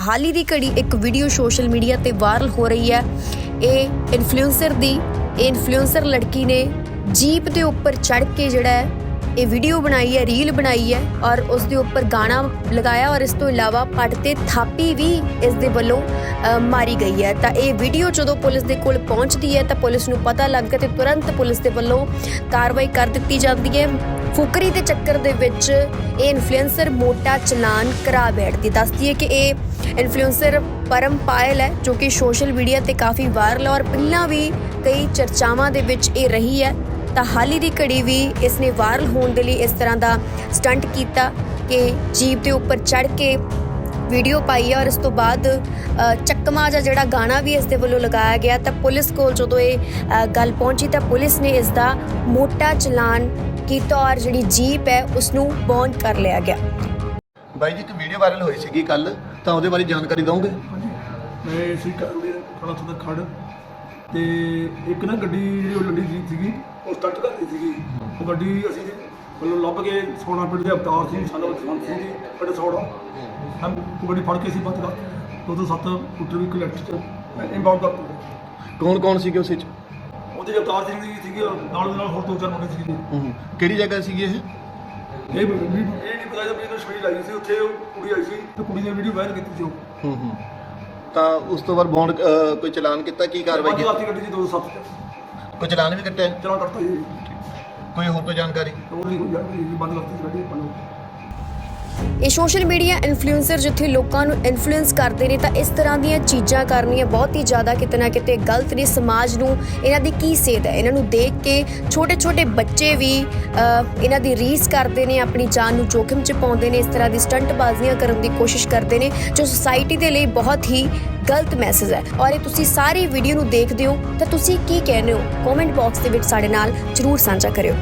ਹਾਲ ਹੀ ਦੀ ਘੜੀ ਇੱਕ ਵੀਡੀਓ ਸੋਸ਼ਲ ਮੀਡੀਆ ਤੇ ਵਾਇਰਲ ਹੋ ਰਹੀ ਹੈ। ਇਹ ਇਨਫਲੂਐਂਸਰ ਦੀ, ਇਹ ਇਨਫਲੂਐਂਸਰ ਲੜਕੀ ਨੇ ਜੀਪ ਦੇ ਉੱਪਰ ਚੜ੍ਹ ਕੇ ਜਿਹੜਾ ਹੈ, ਇਹ ਵੀਡੀਓ ਬਣਾਈ ਹੈ ਰੀਲ ਬਣਾਈ ਹੈ ਔਰ ਉਸ ਦੇ ਉੱਪਰ ਗਾਣਾ ਲਗਾਇਆ ਔਰ ਇਸ ਤੋਂ ਇਲਾਵਾ ਪੱਟ ਤੇ ਥਾਪੀ ਵੀ ਇਸ ਦੇ ਵੱਲੋਂ ਮਾਰੀ ਗਈ ਹੈ। ਤਾਂ ਇਹ ਵੀਡੀਓ ਜਦੋਂ ਪੁਲਿਸ ਦੇ ਕੋਲ ਪਹੁੰਚਦੀ ਹੈ ਤਾਂ ਪੁਲਿਸ ਨੂੰ ਪਤਾ ਲੱਗ ਗਿਆ ਤੇ ਤੁਰੰਤ ਪੁਲਿਸ ਦੇ ਵੱਲੋਂ ਕਾਰਵਾਈ ਕਰ ਦਿੱਤੀ ਜਾਂਦੀ ਹੈ। ਫੁਕਰੀ ਦੇ ਚੱਕਰ ਦੇ ਵਿੱਚ ਇਹ ਇਨਫਲੂਐਂਸਰ ਮੋਟਾ ਚਲਾਨ ਕਰਾ ਬੈਠਦੀ। ਦੱਸਦੀ ਹੈ ਕਿ ਇਹ ਇਨਫਲੂਐਂਸਰ ਪਰਮ ਪਾਇਲ ਹੈ, ਜੋ ਕਿ ਸੋਸ਼ਲ ਮੀਡੀਆ ਤੇ ਕਾਫੀ ਵਾਇਰਲ ਹੈ ਔਰ ਪਹਿਲਾਂ ਵੀ ਕਈ ਚਰਚਾਵਾਂ ਦੇ ਵਿੱਚ ਇਹ ਰਹੀ ਹੈ। ਤਾਂ ਹਾਲ ਹੀ ਦੀ ਘੜੀ ਵੀ ਇਸ ਨੇ ਵਾਇਰਲ ਹੋਣ ਦੇ ਲਈ ਇਸ ਤਰ੍ਹਾਂ ਦਾ ਸਟੰਟ ਕੀਤਾ ਕਿ ਜੀਪ ਦੇ ਉੱਪਰ ਚੜ੍ਹ ਕੇ ਵੀਡੀਓ ਪਾਈ ਹੈ ਔਰ ਇਸ ਤੋਂ ਬਾਅਦ ਚੱਕਮਾ ਜਿਹਾ ਜਿਹੜਾ ਗਾਣਾ ਵੀ ਇਸ ਦੇ ਵੱਲੋਂ ਲਗਾਇਆ ਗਿਆ ਤਾਂ ਪੁਲਿਸ ਕੋਲ ਜਦੋਂ ਇਹ ਗੱਲ ਪਹੁੰਚੀ ਤਾਂ ਪੁਲਿਸ ਨੇ ਇਸ ਦਾ ਮੋਟਾ ਚਲਾਨ ਕੀਤਾ ਔਰ ਜਿਹੜੀ ਜੀਪ ਹੈ ਉਸ ਨੂੰ ਬੌਂਡ ਕਰ ਲਿਆ ਗਿਆ। ਬਾਈ ਜੀ ਇੱਕ ਵੀਡੀਓ ਵਾਇਰਲ ਹੋਈ ਸੀਗੀ ਕੱਲ ਤਾਂ ਉਹਦੇ ਬਾਰੇ ਜਾਣਕਾਰੀ ਦਵੋਗੇ ਹਾਂਜੀ। ਮੈਂ ਸੀ ਕਾਰੂੜੀ ਖੜਾ ਤੋਂ ਖੜ ਤੇ ਇੱਕ ਨਾ ਗੱਡੀ ਜਿਹੜੀ ਉਹ ਲੰਡੀ ਜੀ ਸੀਗੀ ਉਹ ਸਟੱਟ ਕਰਦੀ ਸੀਗੀ। ਉਹ ਗੱਡੀ ਅਸੀਂ ਮਤਲਬ ਲੱਭ ਕੇ ਸੋਨਾ ਪਿੰਡ ਦੇ ਅਵਤਾਰ ਸਿੰਘ ਸਾਨੂੰ ਸੰਤ ਸਿੰਘ ਜੀ ਪਿੰਡ ਸੋੜਾ। ਹਮ ਗੱਡੀ ਫੜ ਕੇ ਅਸੀਂ ਬੰਦ ਕਰ ਉਦੋਂ ਸੱਤ ਫੁੱਟ ਵੀ ਕਲੈਕਟ ਚ ਇੰਬਾਊਂਡ ਕਰ ਕੌਣ ਕੌਣ ਸੀਗੇ ਉਸ ਵਿੱਚ? ਉਹਦੇ ਅਵਤਾਰ ਸਿੰਘ ਜੀ ਸੀਗੇ ਨਾਲ ਦੇ ਨਾਲ ਹੋਰ ਦੋ ਚਾਰ ਮੁੰਡੇ ਸੀਗੇ। ਕਿਹੜੀ ਜਗ੍ਹਾ ਸੀਗੀ ਇਹ? ਇਹ ਵੀ- ਵੀ- ਇਹ ਨਹੀਂ ਪਤਾ ਇਹਨੂੰ ਛੁਰੀ ਲੱਗੀ ਸੀ ਉੱਥੇ ਉਹ ਕੁੜੀ ਆਈ ਸੀ ਤੇ ਕੁੜੀ ਨੇ ਵੀਡੀਓ ਵਾਇਰਲ ਕੀਤੀ ਸੀ ਉਹ। ਹੂੰ ਹੂੰ। ਤਾਂ ਉਸ ਤੋਂ ਬਾਅਦ ਬੌਂਡ ਕੋਈ ਚਲਾਨ ਕੀਤਾ ਕੀ ਕਾਰਵਾਈ ਕੀਤੀ? ਰਾਤੀ ਗੱਡੀ ਜੀ 207 ਚ। ਕੋਈ ਚਲਾਨ ਵੀ ਕੱਟਿਆ? ਚਲਾ ਕਰਤਾ ਜੀ। ਕੋਈ ਹੋਰ ਕੋਈ ਜਾਣਕਾਰੀ? ਹੋਰ ਨਹੀਂ ਕੋਈ ਜਾਣਕਾਰੀ ਜੀ, ਬੰਦ ਕਰਤੀ ਸੀ ਗੱਡੀ ਆਪਾਂ ਨੂੰ ਇਹ ਸੋਸ਼ਲ ਮੀਡੀਆ ਇਨਫਲੂਐਂਸਰ ਜਿੱਥੇ ਲੋਕਾਂ ਨੂੰ ਇਨਫਲੂਐਂਸ ਕਰਦੇ ਨੇ ਤਾਂ ਇਸ ਤਰ੍ਹਾਂ ਦੀਆਂ ਚੀਜ਼ਾਂ ਕਰਨੀਆਂ ਬਹੁਤ ਹੀ ਜ਼ਿਆਦਾ ਕਿਤੇ ਨਾ ਕਿਤੇ ਗਲਤ ਨੇ ਸਮਾਜ ਨੂੰ, ਇਹਨਾਂ ਦੀ ਕੀ ਸੇਧ ਹੈ? ਇਹਨਾਂ ਨੂੰ ਦੇਖ ਕੇ ਛੋਟੇ ਛੋਟੇ ਬੱਚੇ ਵੀ ਇਹਨਾਂ ਦੀ ਰੀਸ ਕਰਦੇ ਨੇ, ਆਪਣੀ ਜਾਨ ਨੂੰ ਜੋਖਮ 'ਚ ਪਾਉਂਦੇ ਨੇ, ਇਸ ਤਰ੍ਹਾਂ ਦੀ ਸਟੰਟਬਾਜ਼ੀਆਂ ਕਰਨ ਦੀ ਕੋਸ਼ਿਸ਼ ਕਰਦੇ ਨੇ, ਜੋ ਸੁਸਾਇਟੀ ਦੇ ਲਈ ਬਹੁਤ ਹੀ ਗਲਤ ਮੈਸੇਜ ਹੈ। ਔਰ ਇਹ ਤੁਸੀਂ ਸਾਰੀ ਵੀਡੀਓ ਨੂੰ ਦੇਖਦੇ ਹੋ ਤਾਂ ਤੁਸੀਂ ਕੀ ਕਹਿੰਦੇ ਹੋ? ਕਮੈਂਟ ਬਾਕਸ ਦੇ ਵਿੱਚ ਸਾਡੇ ਨਾਲ ਜਰੂਰ ਸਾਂਝਾ ਕਰਿਓ।